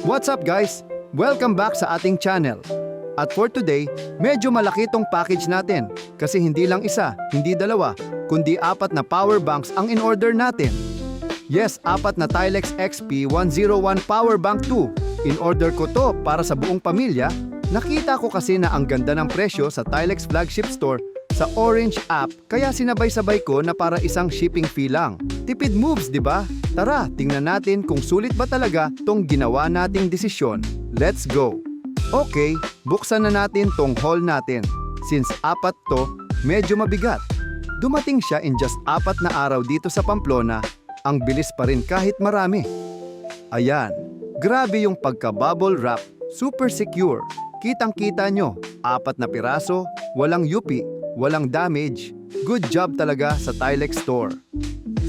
What's up guys? Welcome back sa ating channel. At for today, medyo malaki tong package natin kasi hindi lang isa, hindi dalawa, kundi apat na power banks ang in-order natin. Yes, apat na Tilex XP101 Power Bank 2. In-order ko to para sa buong pamilya. Nakita ko kasi na ang ganda ng presyo sa Tilex flagship store sa Orange app kaya sinabay-sabay ko na para isang shipping fee lang. Tipid moves, di ba? Tara, tingnan natin kung sulit ba talaga tong ginawa nating desisyon. Let's go! Okay, buksan na natin tong haul natin. Since apat to, medyo mabigat. Dumating siya in just apat na araw dito sa Pamplona, ang bilis pa rin kahit marami. Ayan, grabe yung pagka-bubble wrap, super secure. Kitang-kita nyo, apat na piraso, walang yupi, walang damage. Good job talaga sa Tilex Store.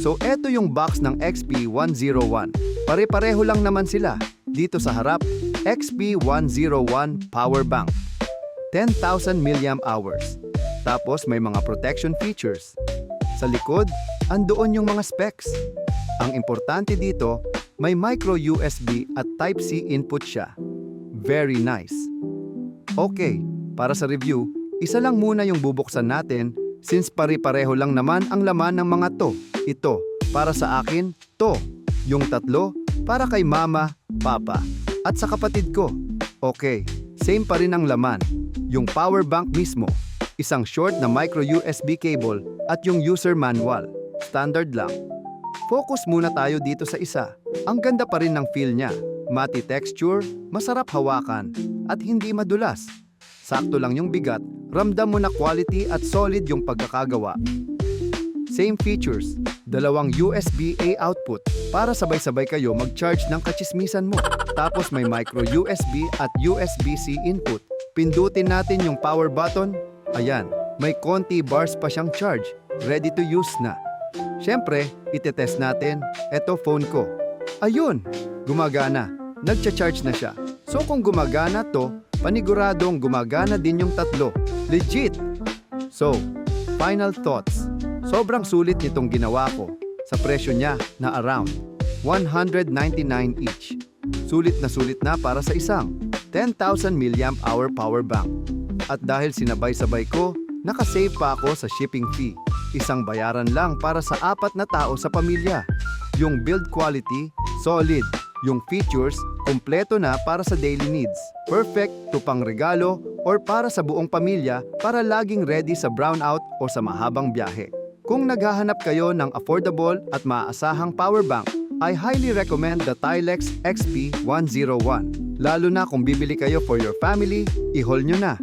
So eto yung box ng XP101. Pare-pareho lang naman sila. Dito sa harap, XP101 Power Bank. 10,000 mAh. Tapos may mga protection features. Sa likod, andoon yung mga specs. Ang importante dito, may micro USB at Type-C input siya. Very nice. Okay, para sa review, isa lang muna yung bubuksan natin since pare-pareho lang naman ang laman ng mga to. Ito, para sa akin, to. Yung tatlo, para kay mama, papa, at sa kapatid ko. Okay, same pa rin ang laman. Yung power bank mismo, isang short na micro USB cable at yung user manual. Standard lang. Focus muna tayo dito sa isa. Ang ganda pa rin ng feel niya. Matte texture, masarap hawakan, at hindi madulas. Sakto lang yung bigat, ramdam mo na quality at solid yung pagkakagawa. Same features, dalawang USB-A output para sabay-sabay kayo mag-charge ng kachismisan mo. Tapos may micro USB at USB-C input. Pindutin natin yung power button. Ayan, may konti bars pa siyang charge. Ready to use na. Siyempre, itetest natin. Eto phone ko. Ayun, gumagana. Nagcha-charge na siya. So kung gumagana to, paniguradong gumagana din yung tatlo. Legit! So, final thoughts. Sobrang sulit nitong ginawa ko sa presyo niya na around 199 each. Sulit na sulit na para sa isang 10,000 mAh power bank. At dahil sinabay-sabay ko, nakasave pa ako sa shipping fee. Isang bayaran lang para sa apat na tao sa pamilya. Yung build quality, solid. Yung features, kumpleto na para sa daily needs. Perfect to pang regalo or para sa buong pamilya para laging ready sa brownout o sa mahabang biyahe. Kung naghahanap kayo ng affordable at maaasahang power bank, I highly recommend the Tilex XP101. Lalo na kung bibili kayo for your family, i-haul nyo na.